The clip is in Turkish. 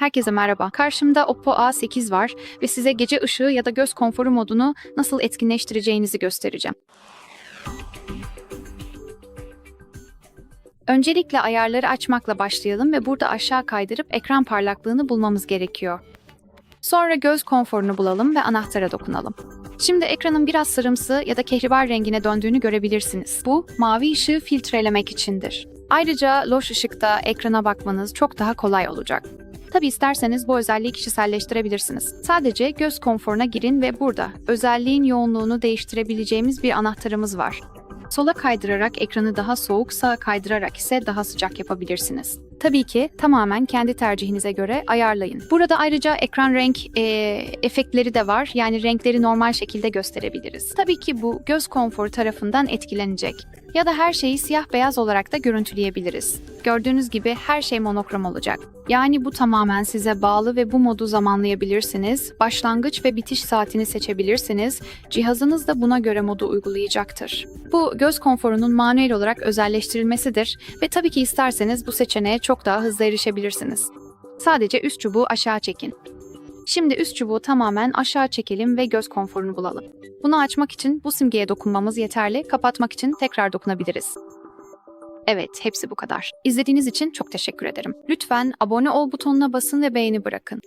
Herkese merhaba. Karşımda Oppo A8 var ve size gece ışığı ya da göz konforu modunu nasıl etkinleştireceğinizi göstereceğim. Öncelikle ayarları açmakla başlayalım ve burada aşağı kaydırıp ekran parlaklığını bulmamız gerekiyor. Sonra göz konforunu bulalım ve anahtara dokunalım. Şimdi ekranın biraz sarımsı ya da kehribar rengine döndüğünü görebilirsiniz. Bu mavi ışığı filtrelemek içindir. Ayrıca loş ışıkta ekrana bakmanız çok daha kolay olacak. Tabi isterseniz bu özelliği kişiselleştirebilirsiniz. Sadece göz konforuna girin ve burada özelliğin yoğunluğunu değiştirebileceğimiz bir anahtarımız var. Sola kaydırarak ekranı daha soğuk, sağa kaydırarak ise daha sıcak yapabilirsiniz. Tabii ki tamamen kendi tercihinize göre ayarlayın. Burada ayrıca ekran renk e, efektleri de var. Yani renkleri normal şekilde gösterebiliriz. Tabii ki bu göz konforu tarafından etkilenecek. Ya da her şeyi siyah beyaz olarak da görüntüleyebiliriz. Gördüğünüz gibi her şey monokrom olacak. Yani bu tamamen size bağlı ve bu modu zamanlayabilirsiniz. Başlangıç ve bitiş saatini seçebilirsiniz. Cihazınız da buna göre modu uygulayacaktır. Bu göz konforunun manuel olarak özelleştirilmesidir ve tabii ki isterseniz bu seçeneğe çok daha hızlı erişebilirsiniz. Sadece üst çubuğu aşağı çekin. Şimdi üst çubuğu tamamen aşağı çekelim ve göz konforunu bulalım. Bunu açmak için bu simgeye dokunmamız yeterli, kapatmak için tekrar dokunabiliriz. Evet, hepsi bu kadar. İzlediğiniz için çok teşekkür ederim. Lütfen abone ol butonuna basın ve beğeni bırakın.